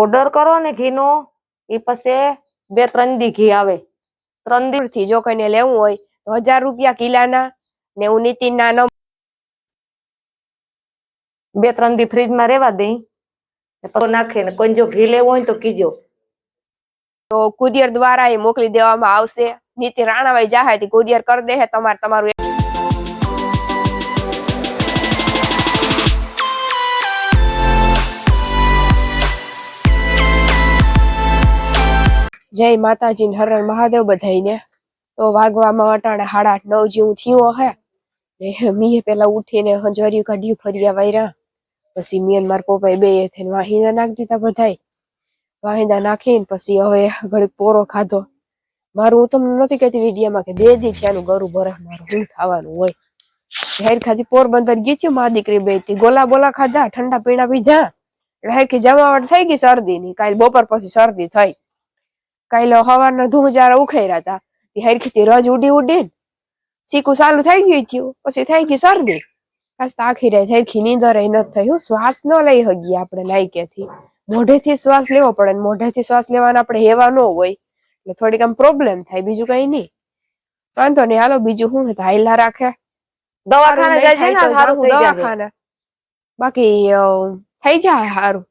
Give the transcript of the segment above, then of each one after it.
Order કરો ને ઘીનો, એ પછી બે ત્રણ દી ઘી આવે. ત્રણ દીથી જો કોઈને લેવું હોય તો હજાર રૂપિયા કિલાના ને હું નીતિનના નંબર બે ત્રણ દી ફ્રીજમાં રહેવા દઈ. ને નાખે ને કોઈ જો ઘી લેવું હોય તો કીજો. તો કુરિયર દ્વારા એ મોકલી દેવામાં આવશે. નીતિ રાણાભાઈ જાહે થી કુરિયર કરી દે તમારે તમારું જય માતાજી ને હર હર મહાદેવ બધાઈને તો વાગવામાં અટાણે સાડા નવ જેવું થયું હે. ને મીએ પેલા ઉઠીને હંજવાર્યું કાઢ્યું ફર્યા વાયરા. પછી મી માર પપ્પાએ બે થઈને વાહિંદા નાખી દીધા બધાય. વાહિંદા નાખીને પછી હવે ઘડીક પોરો ખાધો. મારું હું તમને નથી કહેતી વિડીયામાં કે બે દી થયાનું ગરું ભરે મારું હું ખાવાનું હોય. હેર ખાધી પોરબંદર ગઈ છે મા દીકરી બેટી. ગોલા બોલા ખાધા, ઠંડા પીણા પીધા. એટલે કે જમાવટ થઈ ગઈ શરદીની. કાલ બપોર પછી શરદી થઈ. કાલે ધૂમ ધૂમજારા ઉખેર્યા હતા હેરખીથી રજ ઉડી ઉડી ચીકુ ચાલુ થઈ ગયું થયું. પછી થઈ ગઈ શરદી. બસ આખી રહી હેરખી નીંદર નથી થયું શ્વાસ ન લઈ હગી આપણે નાયકેથી. મોઢેથી શ્વાસ લેવો પડે ને મોઢેથી શ્વાસ લેવાના આપણે હેવા ન હોય. એટલે થોડીક આમ પ્રોબ્લેમ થાય. બીજું કઈ નહીં. વાંધો નહીં. હાલો બીજું શું? હાઈલા રાખે. દવાખાને જાય છે ને? સારું દવાખાને. બાકી થઈ જાય સારું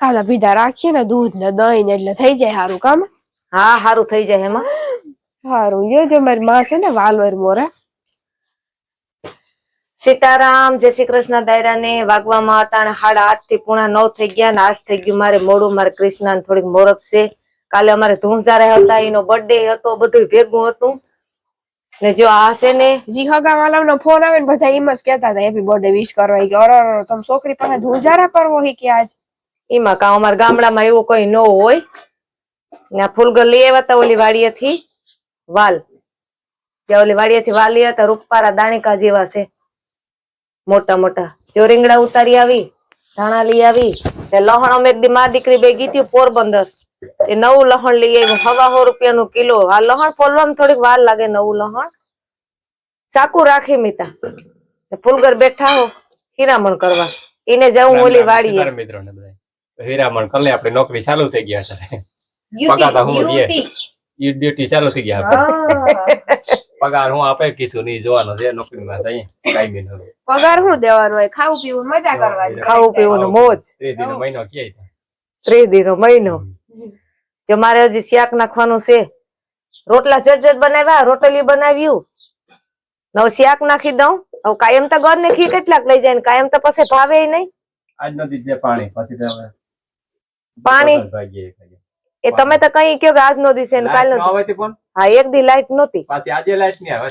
ખાધા પીધા રાખીએ ને દૂધ ને દહીં ને એટલે થઈ જાય સારું કામ? હા સારું થઈ જાય એમાં સારું યો જો મારી માં છે ને વાલવર મોરા. સીતારામ જય શ્રી કૃષ્ણ દાયરા ને વાગવામાં હતા અને સાડા આઠથી પૂણા નવ થઈ ગયા ને આજ થઈ ગયું મારે મોડું. મારે કૃષ્ણ થોડીક મોરપ છે. કાલે અમારે ધૂંઝારા હતા એનો બર્થડે હતો બધું ભેગું હતું. ને જો આ છે ને જી હગા વાલાનો ફોન આવે ને બધા એમ જ કહેતા હતા હેપી બર્થડે વિશ કરવા. કે અરે, તમે છોકરી પાસે ધૂંઝારા કરવો હી કે આજ? એમાં કા અમારા ગામડામાં એવું કઈ ન હોય. ને આ ફૂલગર લઈ આવ્યા હતા ઓલી વાડીએથી વાલ. ત્યાં ઓલી વાડીએથી વાલ લઈ હતા રૂપારા દાણિકા જેવા છે. મોટા મોટા. જો રીંગણા ઉતારી આવી ધાણા લઈ આવી તે લહણ અમે એક દી દીકરી બે ગઈ પોરબંદર. એ નવું લહણ લઈ આવ્યું હવા સો રૂપિયા નું કિલો. આ લહણ ફોલવામાં થોડીક વાર લાગે નવું લહણ. સાકું રાખી મીતા. ફૂલગર બેઠા હો હીરામણ કરવા. એને જવું ઓલી વાડીએ. હીરામણ કલે આપણે નોકરી ચાલુ થઈ ગયા છે. પગાર હું દે. ઈ ડ્યુટી ચાલુ થઈ ગયા આપણે. પગાર હું આપે કીધું નહીં જોવાનો છે નોકરીમાં જઈએ કાયમી નો પગાર હું દેવાનો હોય? ખાવું પીવું મજા કરવાની. ખાવું પીવું મોજ. ત્રીસ દિનનો મહિનો ક્યાંય ત્રીસ દી મહિનો. જો મારે હજી શાક નાખવાનું છે. રોટલા જજજ જટ બનાવ્યા રોટલી બનાવ્યું. નવ શાક નાખી દઉં. હવે કાયમ તો ઘર ને ખી કેટલાક લઈ જાય કાયમ તો પછી ભાવે નહીં. આજ નથી જે પાણી પછી પાણી? એ તમે તો કઈ કયો કે આજ નો દિવસે ને કાલ નો આવે તે પણ હા એક દી લાઈટ નહોતી. પાછી આજે લાઈટ નહીં આવે.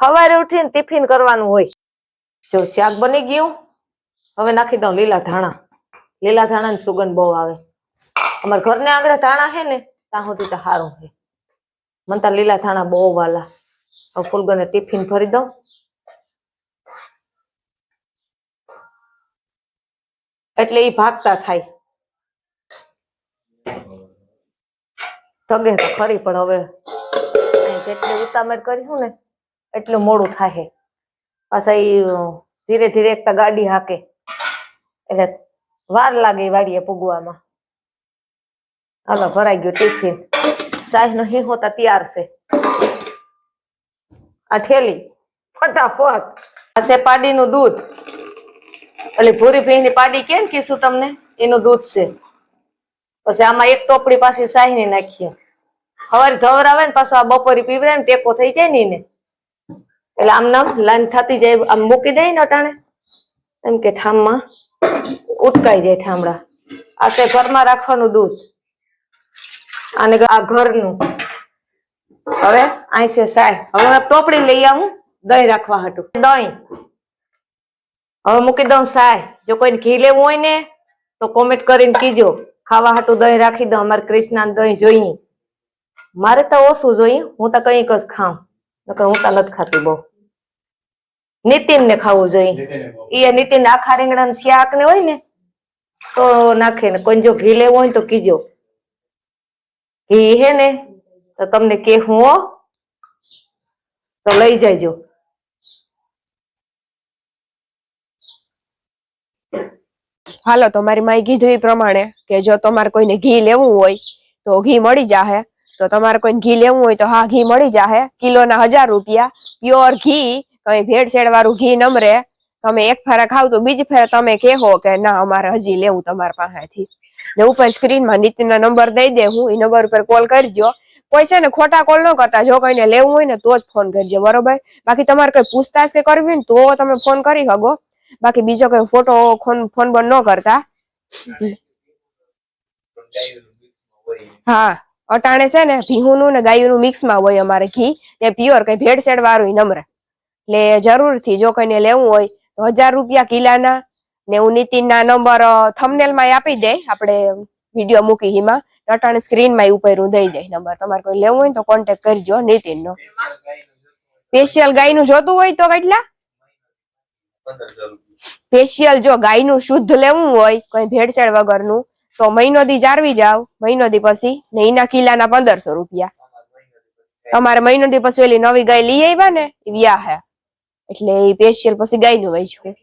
સવારે ઉઠીને ટિફિન કરવાનું હોય. જો શાક બની ગયું હવે નાખી દઉં લીલા ધાણા. લીલા ધાણા ની સુગંધ બહુ આવે. અમારા ઘરને આગળ ધાણા હે ને ત્યાં સુધી તો સારું છે મને તો લીલા ધાણા બહુ વાલા. હવે ફૂલગને ટિફિન ભરી દઉં. એટલે એ ભાગતા થાય. તગે તો ખરી, પણ હવે જેટલી ઉતામેર કરીશું ને, એટલું મોડું થાય પાછા ઈ ધીરે ધીરે એક ગાડી હાકે. એટલે વાર લાગે વાડીએ પૂગવામાં. હાલો, ભરાઈ ગયો ટિફિન. સાહેબ નો હિંહોતા તૈયાર છે. આ ઠેલી ફટાફટ. આ છે પાડીનું દૂધ. એટલે ભૂરી ભીની પાડી કેમ કીશું તમને? એનું દૂધ છે. પછી આમાં એક ટોપડી પાછી સાહીની નાખીએ. સવારે ધવરાવે ને પાછું આ બપોરે પીવરે ને ટેકો થઈ જાય ને એને. એટલે આમ નામ લાઈન થતી જાય, આમ મૂકી દે ને અટાણે. એમ કે થામમાં ઉટકાઈ જાય ઠામડા. આ તે ઘરમાં રાખવાનું દૂધ. અને આ ઘરનું. હવે અહીં છે સાય. હવે ટોપડી લઈ આવું, દહીં રાખવા હતું દહીં. હવે મૂકી દઉં સાય. જો કોઈને ઘી લેવું હોય ને, તો કોમેન્ટ કરીને કીજો. ખાવા હાટું દહીં રાખી દઉં અમારે કૃષ્ણા દહીં જોઈએ. મારે તો ઓછું જોઈએ હું તો કંઈક જ ખાઉં. નકર હું તો નથી ખાતી બહુ. નીતિન ને ખાવું જોઈએ. એ નીતિન આખા રીંગણા શાક ને હોય ને તો નાખે ને. કોઈ જો ઘી લેવો હોય તો કીજો. ઘી હે ને તો તમને કે હું. હો તો લઈ જાયજો હાલો, તો મારી માઈ કીધું એ પ્રમાણે કે જો તમારે કોઈને ઘી લેવું હોય તો ઘી મળી જાહે. તો તમારે કોઈને ઘી લેવું હોય તો હા, ઘી મળી જાહે. કિલોના હજાર રૂપિયા. પ્યોર ઘી. કઈ ભેળસેળ વાળું ઘી નમરે. તમે એક ફેરા ખાવ તો બીજી ફેરા તમે કહેવો કે ના, અમારે હજી લેવું તમારા પાસેથી. ને ઉપર સ્ક્રીનમાં નીતિના નંબર દઈ દે હું, એ નંબર ઉપર કોલ કરજો. કોઈ છે ને ખોટા કોલ ન કરતા, જો કોઈને લેવું હોય ને તો જ ફોન કરજો, બરોબર? બાકી તમારે કઈ પૂછતાછ કે કરવી ને તો તમે ફોન કરી શકો. બાકી બીજો કોઈ ફોટો ફોન ફોન બંધ ન કરતા. હા, અટાણે છે ને ભીહુનું ને ગાયુંનું મિક્સમાં હોય અમારે ઘી. ને પ્યોર કઈ ભેળસેળ વાળું નમ્ર. એટલે જરૂરથી જો કોઈને લેવું હોય તો હજાર રૂપિયા કિલાના ને હું નીતિનના નંબર થમનેલમાં આપી દે. આપણે વીડિયો મૂકી હિમાં. અટાણે સ્ક્રીનમાં ઉપર દઈ દે નંબર. તમારે કોઈ લેવું હોય તો કોન્ટેક્ટ કરજો નીતિન નો સ્પેશિયલ ગાયનું જોતું હોય તો કેટલા? સ્પેશિયલ જો ગાયનું શુદ્ધ લેવું હોય કોઈ ભેળસેળ વગરનું તો મહિનો દી જાળવી જાવ મહિનો દી પછી ને એના કિલ્લાના પંદરસો રૂપિયા. અમારે મહિનો દી પછી ઓલી નવી ગાય લઈ આવ્યા ને એ વ્યા હે. એટલે એ સ્પેશિયલ પછી ગાયનું વહીશું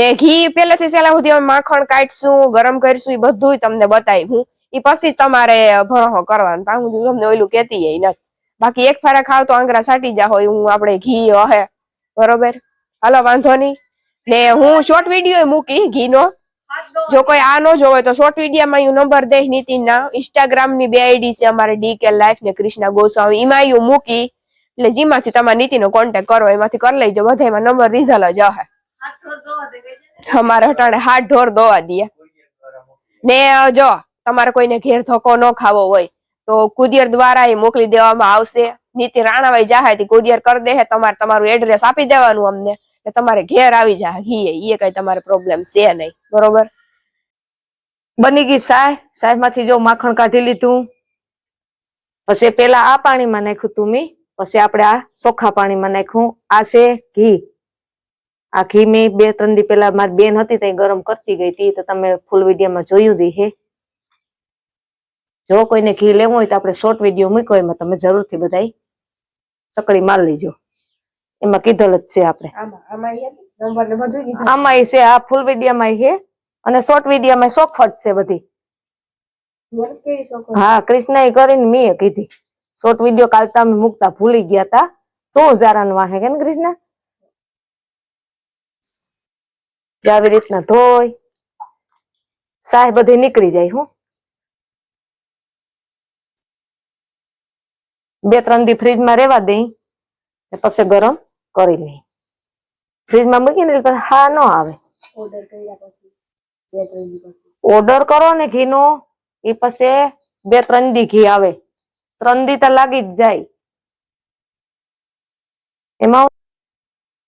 ને ઘી પેલેથી સેલા સુધી અમે માખણ કાઢશું ગરમ કરીશું એ બધું તમને બતાવ્યું એ પછી જ તમારે ભણો કરવાનું. ત્યાં હું તમને ઓલું કેતી નથી. બાકી એક ફેરા ખાવ તો આંગરા સાટી જા હોય હું આપણે ઘી હે. બરોબર? હાલો, વાંધો નહીં. ને હું શોર્ટ વીડિયો મૂકી ઘીનો. જો કોઈ આ ન જોવે તો શોર્ટ વિડીયોમાં હું નંબર દઈશ નીતિનના. ઇન્સ્ટાગ્રામની બે આઈડી છે અમારે ડી કે લાઈફ ને કૃષ્ણા ગોસ્વામી એમાં હું મૂકી, એટલે જેમાંથી તમારે નીતિનો કોન્ટેક્ટ કરો એમાંથી કરી લેજો. બધા એમાં નંબર દીધેલો જ હે અમારે હટાણે હાથ ઢોર દોવા દે ને જો, તમારે કોઈને ઘેર ધક્કો ન ખાવો હોય તો કુરિયર દ્વારા એ મોકલી દેવામાં આવશે. નીતિ રાણાભાઈ જાહે તે કુરિયર કરી દે તમારે તમારું એડ્રેસ આપી દેવાનું અમને. એટલે તમારે ઘેર આવી જાય ઘી એ કઈ તમારે પ્રોબ્લેમ છે નહીં. બરોબર? બની ગઈ સાય સાયમાંથી જો માખણ કાઢી લીધું, પછી પેલા આ પાણીમાં નાખ્યું તું મી, પછી આપણે આ ચોખ્ખા પાણીમાં નાખ્યું. આ છે ઘી. આ ઘી મેં બે ત્રણ દી પેલા મારી બેન હતી તે ગરમ કરતી ગઈ હતી, તો તમે ફૂલ વિડીયોમાં જોયું દી હે. જો કોઈને ઘી લેવું હોય તો આપણે શોર્ટ વીડિયો મૂક્યો, એમાં તમે જરૂરથી બધા ચકડી માર લેજો. એમાં કીધેલ જ છે આપણે. આમાં છે આ ફૂલ વિડીયામાં છે અને શોર્ટ વિડીયામાં ચોખવટ છે બધી. હા કૃષ્ણ કરીને મેં કીધી. શોર્ટ વીડિયો કાલ તમે મૂકતા ભૂલી ગયા તા. તો જારાન વાહે કે ને કૃષ્ણ આવી રીતના ધોઈ. સાહેબ બધી નીકળી જાય હું. બે ત્રણ દી ફ્રીજમાં રેવા દઈ. પછી ગરમ. કરી લઈ ફ્રીજમાં મૂકીને એટલે પછી હા ન આવે ઓર્ડર કર્યા પછી બે ત્રણ દી પછી ઓર્ડર કરો ને ઘીનો એ પછી બે ત્રણ દી ઘી આવે ત્રણ દી તો લાગી જ જાય એમાં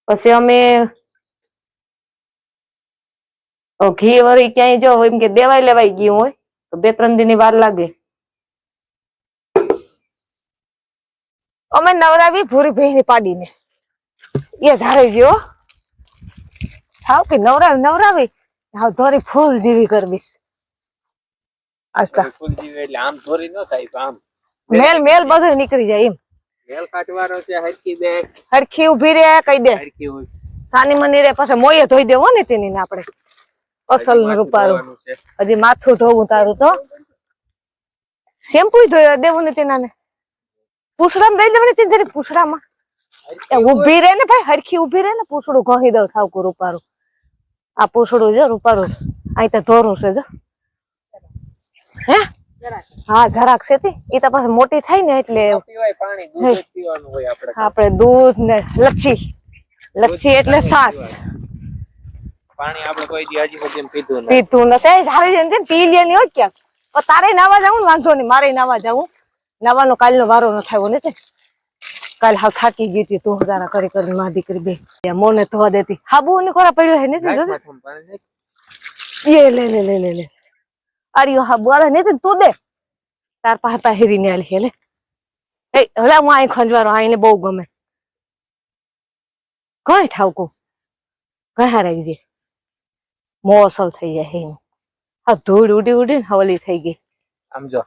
પછી અમે અ ઘી વળી ક્યાંય જો એમ કે દેવાય લેવાય ગયું હોય તો બે ત્રણ દી ની વાર લાગે અમે નવરાવી ભૂરી ભેહની પાડીને એ ધારે ગયો. થાવ કે નવરાવી નવરાવી. હાવ ધોરી ફૂલ જેવી કરવીશ. આસ્તા એટલે આમ ધોરી ન થાય આમ. મેલ મેલ બધું નીકળી જાય એમ. મેલ કાઢવાનો છે હરકી બે. હરખી ઊભી રે કહી દે. હોય. સાની મની રે પછી મોયે ધોઈ દેવો ને તેની ને આપણે. અસલ રૂપારું. હજી માથું ધોવું તારું તો. શેમ્પુ ધોયા દેવું ને તેના ને પૂછડામાં દઈ દેવું ને તે પૂછડામાં. એ ઊભી રહે ને ભાઈ હરખી ઊભી રહે ને પૂછડું ઘહી દઉં ઠાવકું રૂપારું. આ પૂછડું જો રૂપારું. અહીં તો ધોરું છે જો. હે? હા જરાક છે એ તો પાસે મોટી થાય ને એટલે આપણે દૂધ ને લચ્છી લચ્છી એટલે સાસ. પાણી આપણે કોઈ દી હજી સુધી પીધું નથી. પીધું નથી. ધારી જઈને પી લે ની હોય ક્યાંક. તારે નાવા જાવું ને વાંધો નહીં મારે નાવા જાવું. નાવાનો કાલનો વારો ન થયો ને તે. કાલ હાવ થાકી ગઈ હતી તું હજારા કરી કરી માં દીકરી બે. મોને ધોવા દેતી. હાબુ ને ખોરા પડ્યો હે નથી નાખ. એ લે લે લે લે લે. આર્યો હાબુ અરે નથી તું દે. તાર પાસે પહેરી ને આલી લે. એ હલા હું આઈ ખંજવારો. આઈને બહુ ગમે. કઈ ઠાવકો. કઈ હારાઈ જે. મોસલ થઈ જાય હે આ ધૂળ ઉડી ઉડી હવલી થઈ ગઈ. આમ જો.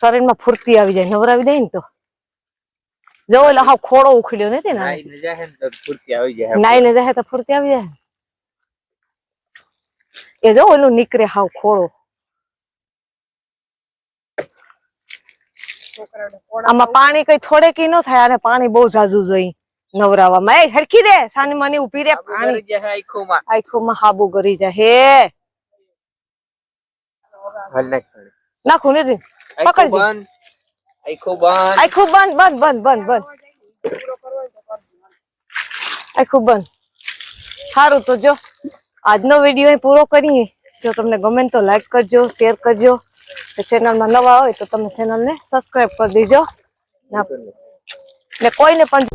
શરીરમાં ફૂર્તી આવી જાય નવરાવી દે ને તો. જો એટલે હાવ ખોડો ઉખડ્યો નથી ને નાઈ ને જાય તો ફૂરતી આવી જાય એ જો ઓલું નીકળે હાવ ખોળો આમાં પાણી કઈ થોડે કી ન થાય આને પાણી બહુ ઝાઝુ જોઈ નવરાવામાં એ હરખી દે સાની માની ઊભી રે પાણી આખોમાં હાબુ કરી જાય હે નાખું ને પકડજે આખું બંધ. બંધ બંધ બંધ બંધ આખું બંધ. સારું તો જો, આજનો વીડિયો પૂરો કરીએ. જો તમને ગમે તો લાઈક કરજો શેર કરજો. ચેનલમાં નવા હોય તો તમે ચેનલને સબસ્ક્રાઇબ કરી દેજો. ને કોઈને પણ